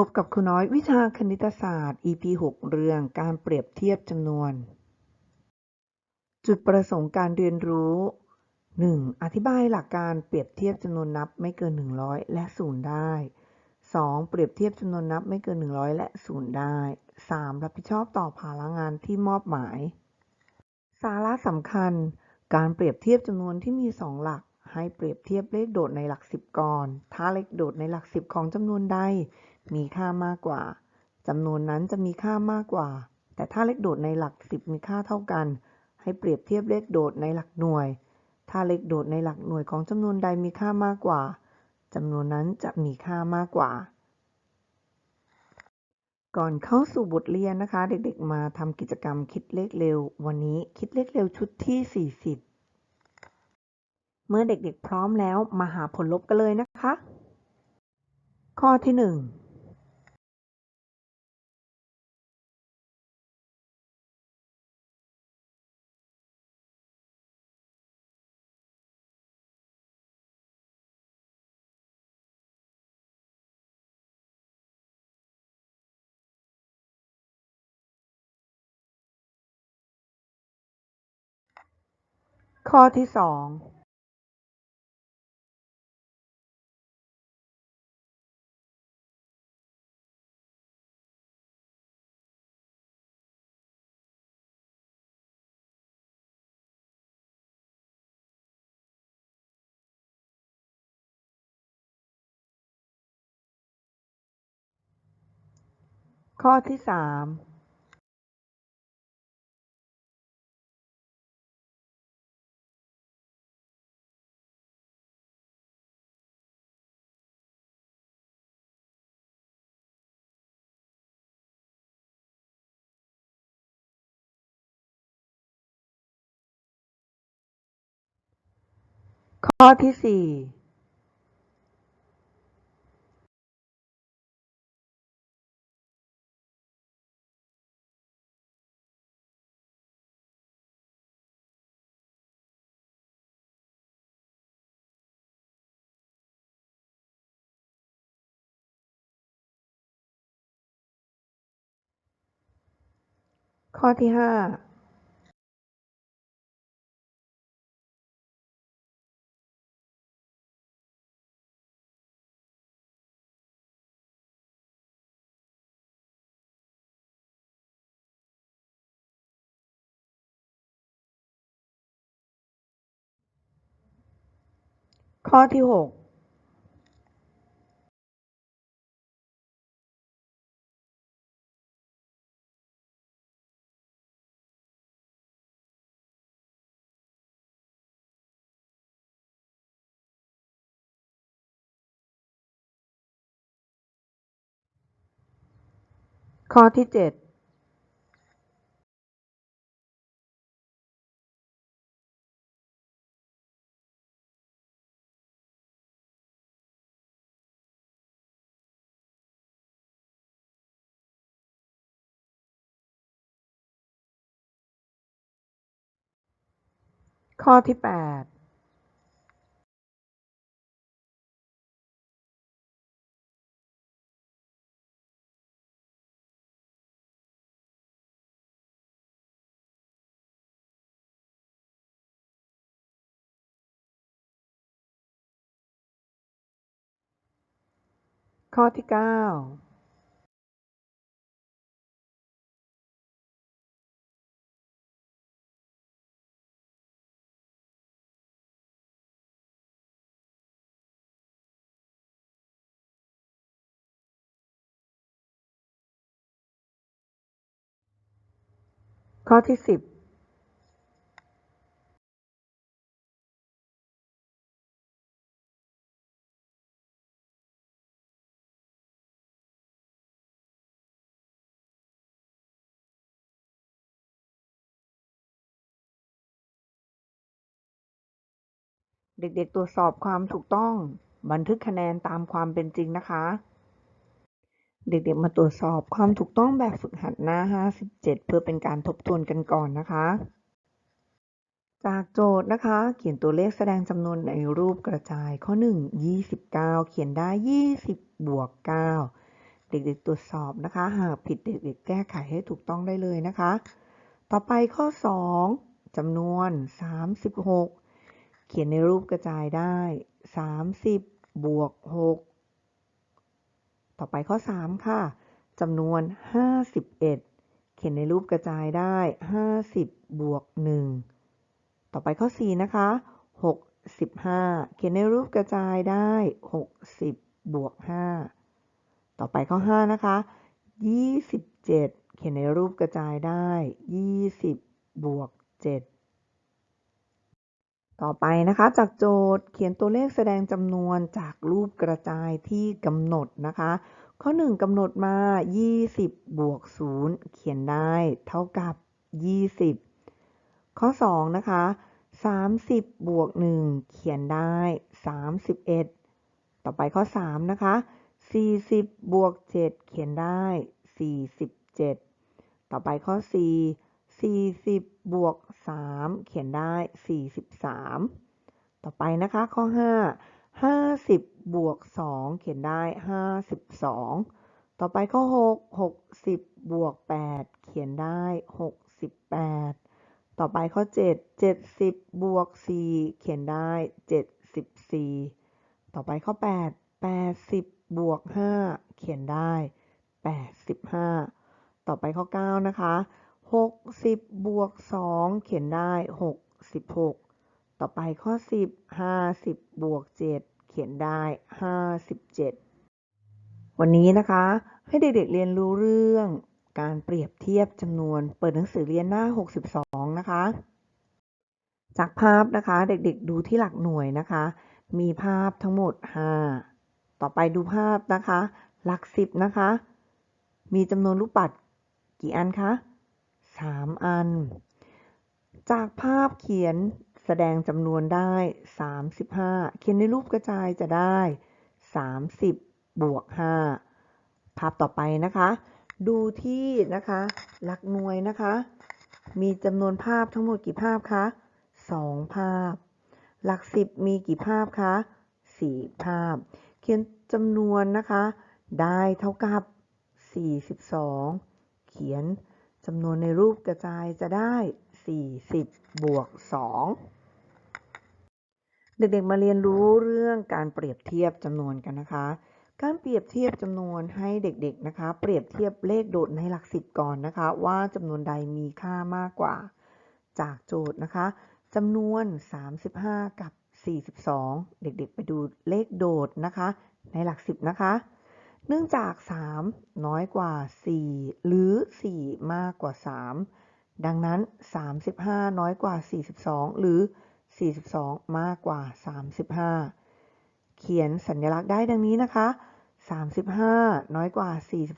พบกับครูน้อยวิชาคณิตศาสตร์ EP 6 เรื่องการเปรียบเทียบจำนวน จุดประสงค์การเรียนรู้ 1. อธิบายหลักการเปรียบเทียบจำนวนนับไม่เกิน 100 และ 0 ได้ 2. เปรียบเทียบจำนวนนับไม่เกิน 100 และ 0 ได้ 3. รับผิดชอบต่อภาระงานที่มอบหมาย สาระสำคัญ การเปรียบเทียบจำนวนที่มี 2 หลัก ให้เปรียบเทียบเลขโดดในหลัก 10 ก่อน ถ้าเลขโดดในหลัก 10 ของจำนวนใด มีค่ามากกว่าจำนวนนั้นจะมีค่ามากกว่า แต่ถ้าเลขโดดในหลัก 10 มีค่าเท่ากัน ให้เปรียบเทียบเลขโดดในหลักหน่วย ถ้าเลขโดดในหลักหน่วยของจำนวนใดมีค่ามากกว่าจำนวนนั้นจะมีค่ามากกว่า ก่อนเข้าสู่บทเรียนนะคะ เด็กๆ มาทำกิจกรรมคิดเลขเร็ว วันนี้คิดเลขเร็วชุดที่ 40 เมื่อเด็กๆพร้อมแล้วมาหาผลลบกันเลยนะคะ ข้อที่ 1 ข้อที่สองข้อที่สาม ข้อที่สี่ข้อที่ห้า ข้อที่หกข้อที่เจ็ด ข้อที่แปดข้อที่เก้า ข้อที่สิบเด็กๆ ตรวจสอบความถูกต้อง บันทึกคะแนนตามความเป็นจริงนะคะ เด็กๆมาตรวจสอบความถูกต้องแบบฝึกหัดหน้า 57 เพื่อเป็นการทบทวนกันก่อนนะคะ จากโจทย์นะคะ เขียนตัวเลขแสดงจำนวนในรูปกระจายข้อ 1 29 เขียนได้ 20 บวก 9 เด็กๆตรวจสอบนะคะ หากผิดเด็กๆแก้ไขให้ถูกต้องได้เลยนะคะ ต่อไปข้อ 2จำนวน 36 เขียนในรูปกระจายได้ 30 บวก 6 ต่อไปข้อ 3 ค่ะจำนวน 51 เขียนในรูปกระจายได้ 50 บวก 1 ต่อไปข้อ 4 นะคะ 65 เขียนในรูปกระจายได้ 60 บวก 5 ต่อไปข้อ 5 นะคะ 27 เขียนในรูปกระจายได้ 20 บวก 7 ต่อไปนะคะจากโจทย์เขียนตัวเลขแสดงจำนวนจากรูปกระจายที่กำหนดนะคะ ข้อ 1กำหนดมา 20 บวก 0 เขียนได้ เท่ากับ 20 ข้อ 2 นะคะ 30 บวก 1 เขียนได้ 31 ต่อไปข้อ 3 นะคะ 40 บวก 7 เขียนได้ 47 ต่อไปข้อ 4 40 บวก 3 เขียนได้ 43 ต่อไปนะคะ ข้อ 5 50 บวก 2 เขียนได้ 52 ต่อไปข้อ 6 60 บวก 8 เขียนได้ 68 ต่อไปข้อ 7 70 บวก 4 เขียนได้ 74 ต่อไปข้อ 8 80 บวก 5 เขียนได้ 85 ต่อไปข้อ 9 นะคะ 60บวก2เขียนได้66ต่อไปข้อ10 50บวก7เขียนได้57วันนี้นะคะ ให้เด็กๆเรียนรู้เรื่องการเปรียบเทียบจำนวนเปิดหนังสือเรียนหน้า 62 นะคะ จากภาพนะคะเด็กๆดูที่หลักหน่วยนะคะ มีภาพทั้งหมด 5 ต่อไปดูภาพนะคะ หลัก 10 นะคะ มีจำนวนลูกปัดกี่อันคะ 3 อัน จากภาพเขียนแสดงจำนวนได้ 35 เขียนในรูปกระจายจะได้ 30 บวก 5 ภาพต่อไปนะคะ ดูที่นะคะหลักหน่วยนะคะ มีจำนวนภาพทั้งหมดกี่ภาพคะ 2 ภาพ หลัก 10 มีกี่ภาพคะ 4 ภาพ เขียนจำนวนนะคะ ได้เท่ากับ 42 เขียน จำนวนในรูปกระจายจะได้ 40 บวก 2 เด็กๆ มาเรียนรู้เรื่องการเปรียบเทียบจำนวนกันนะคะ การเปรียบเทียบจำนวนให้เด็กๆ นะคะ เปรียบเทียบเลขโดดในหลักสิบก่อนนะคะ ว่าจำนวนใดมีค่ามากกว่า จากโจทย์นะคะจำนวน 35 กับ 42 เด็กๆ ไปดูเลขโดดนะคะ ในหลักสิบนะคะ เนื่องจาก 3 น้อยกว่า 4 หรือ 4 มากกว่า 3 ดังนั้น 35 น้อยกว่า 42 หรือ 42 มากกว่า 35 เขียนสัญลักษณ์ได้ดังนี้นะคะ 35 น้อยกว่า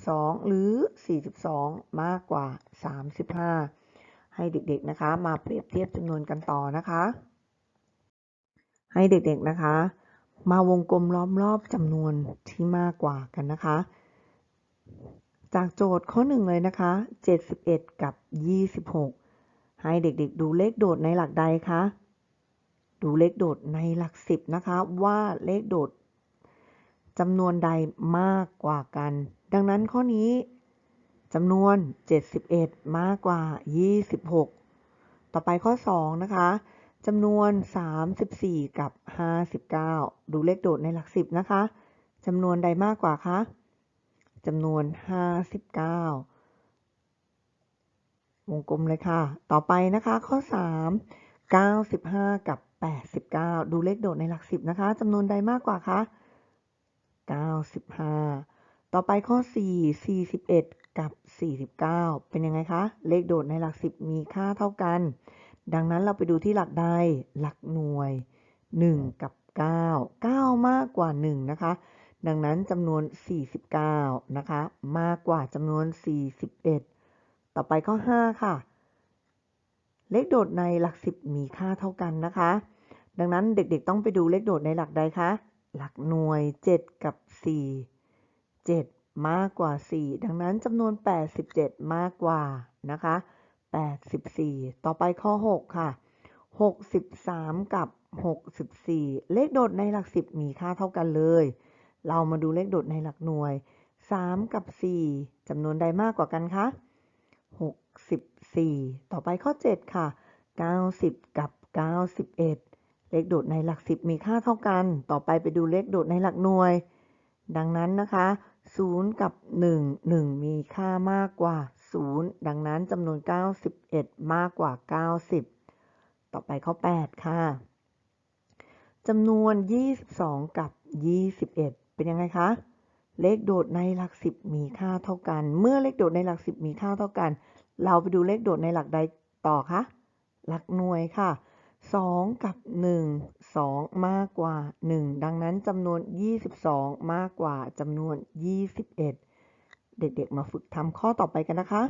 42 หรือ 42 มากกว่า 35 ให้เด็กๆนะคะ มาเปรียบเทียบจำนวนกันต่อนะคะ ให้เด็กๆนะคะ มาวงกลมล้อมรอบจำนวนที่มากกว่ากันนะคะ จากโจทย์ข้อหนึ่งเลยนะคะ 71 กับ 26 ให้เด็กๆดูเลขโดดในหลักใดคะ ดูเลขโดดในหลักสิบนะคะ ว่าเลขโดดจำนวนใดมากกว่ากัน ดังนั้นข้อนี้จำนวน 71 มากกว่า 26 ต่อไปข้อ 2 นะคะ จำนวน 34 กับ 59 ดูเลขโดดในหลักสิบนะคะ จำนวนใดมากกว่าคะ จำนวน 59 วงกลมเลยค่ะ ต่อไปนะคะ ข้อ 3 95 กับ 89 ดูเลขโดดในหลักสิบนะคะ จำนวนใดมากกว่าคะ 95 ต่อไปข้อ 4 41 กับ 49 เป็นยังไงคะ เลขโดดในหลักสิบมีค่าเท่ากัน ดังนั้นเราไปดูที่หลักใดหลักหน่วย 1 กับ 9 9 มากกว่า 1 นะคะ ดังนั้นจำนวน 49 นะคะ มากกว่าจำนวน 41 ต่อไปข้อ 5 ค่ะ เลขโดดในหลักสิบมีค่าเท่ากันนะคะ ดังนั้นเด็กๆต้องไปดูเลขโดดในหลักใดคะ หลักหน่วย 7 กับ 4 7 มากกว่า 4 ดังนั้นจำนวน 87 มากกว่านะคะ 84 ต่อไปข้อ 6 ค่ะ 63 กับ 64 เลขโดดในหลักสิบมีค่าเท่ากันเลย เรามาดูเลขโดดในหลักหน่วย 3 กับ 4จำนวนใดมากกว่ากันคะ 64 ต่อไปข้อ 7 ค่ะ 90 กับ 91 เลขโดดในหลัก 10 มีค่าเท่ากัน ต่อไปไปดูเลขโดดในหลักหน่วย ดังนั้นนะคะ 0 กับ 1 1 มีค่ามากกว่า 0 ดังนั้นจำนวน 91 มากกว่า 90 ต่อไปข้อ 8 ค่ะจำนวน 22 กับ 21 เป็นยังไงคะ เลขโดดในหลัก 10 มีค่าเท่ากัน เมื่อเลขโดดในหลัก 10 มีค่าเท่ากัน เราไปดูเลขโดดในหลักใดต่อคะ หลักหน่วยค่ะ 2 กับ 1 2 มากกว่า 1 ดังนั้นจำนวน 22 มากกว่าจำนวน 21 เด็กๆ มาฝึกทำข้อต่อไปกันนะคะ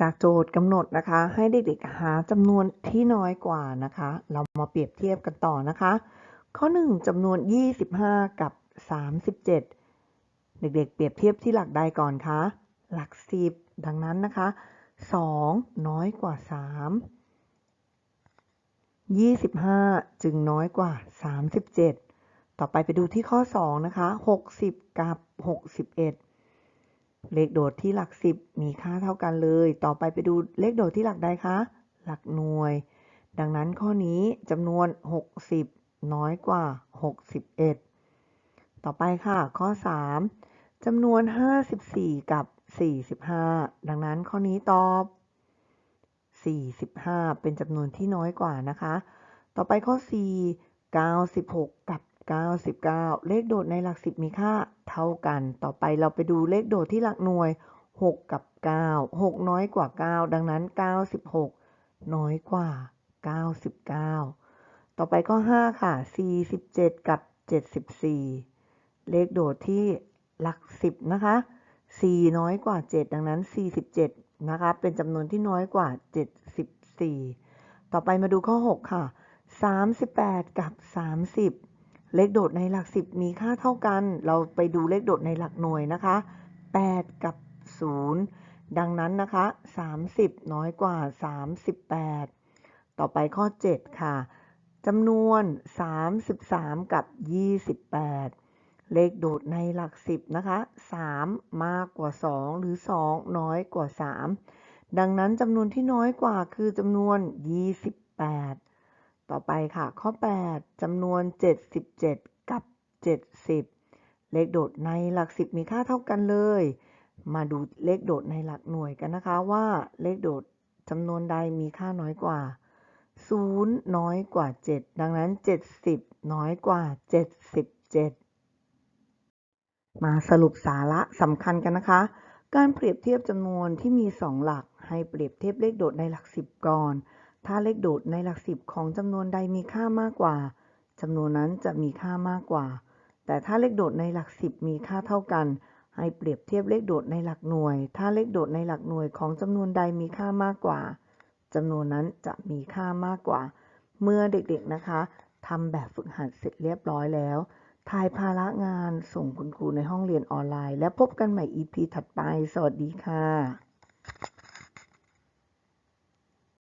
จากโจทย์กำหนดนะคะ ให้เด็กๆ หาจำนวนที่น้อยกว่านะคะ เรามาเปรียบเทียบกันต่อนะคะ ข้อ 1จำนวน 25 กับ 37 เด็กๆ เปรียบเทียบที่หลักใดก่อนคะ หลัก 10 ดังนั้นนะคะ 2 น้อยกว่า 3 25 จึงน้อยกว่า 37 ต่อไปไปดูที่ข้อ 2 นะคะ 60 กับ 61 เลขโดดที่หลัก 10 มีค่าเท่ากันเลย ต่อไปไปดูเลขโดดที่หลักใดคะ หลักหน่วย ดังนั้นข้อนี้จำนวน 60 น้อยกว่า 61 ต่อไปค่ะ ข้อ 3จำนวน 54 กับ 45 ดังนั้นข้อนี้ตอบ 45 เป็นจำนวนที่น้อยกว่านะคะ ต่อไปข้อ 4 96 กับ 99 เลขโดดในหลัก10มีค่าเท่ากัน ต่อไปเราไปดูเลขโดดที่หลักหน่วย 6 กับ 9 6 น้อยกว่า 9 ดังนั้น 96 น้อยกว่า 99 ต่อไปข้อ 5 ค่ะ 47 กับ 74 เลขโดดที่หลัก10นะคะ 4 น้อยกว่า 7 ดังนั้น 47 นะคะ เป็นจำนวนที่น้อยกว่า 74 ต่อไปมาดูข้อ 6 ค่ะ 38 กับ 30 เลขโดดในหลัก 10 มีค่าเท่ากัน เราไปดูเลขโดดในหลักหน่วยนะคะ 8 กับ 0 ดังนั้นนะคะ 30 น้อยกว่า 38 ต่อไปข้อ 7 ค่ะจำนวน 33 กับ 28 เลขโดดในหลัก 10 นะคะ 3 มากกว่า 2 หรือ 2 น้อยกว่า 3 ดังนั้นจำนวนที่น้อยกว่าคือจำนวน 28 ต่อไปค่ะ ข้อ 8จำนวน 77 กับ 70 เลขโดดในหลัก 10 มีค่าเท่ากันเลย มาดูเลขโดดในหลักหน่วยกันนะคะว่าเลขโดดจำนวนใดมีค่าน้อยกว่า 0 น้อยกว่า 7 ดังนั้น 70 น้อยกว่า 77 มาสรุปสาระสำคัญกันนะคะ การเปรียบเทียบจำนวนที่มี 2 หลัก ให้เปรียบเทียบเลขโดดในหลัก 10 ก่อน ถ้าเลขโดดในหลัก10ของจำนวนใดมีค่ามากกว่าจำนวนนั้นจะมีค่ามากกว่า แต่ถ้าเลขโดดในหลัก10มีค่าเท่ากัน ให้เปรียบเทียบเลขโดดในหลักหน่วย ถ้าเลขโดดในหลักหน่วยของจำนวนใดมีค่ามากกว่าจำนวนนั้นจะมีค่ามากกว่า เมื่อเด็กๆนะคะทำแบบฝึกหัดเสร็จเรียบร้อยแล้วถ่ายภาระงานส่งคุณครูในห้องเรียนออนไลน์ และพบกันใหม่ EP ถัดไป สวัสดีค่ะ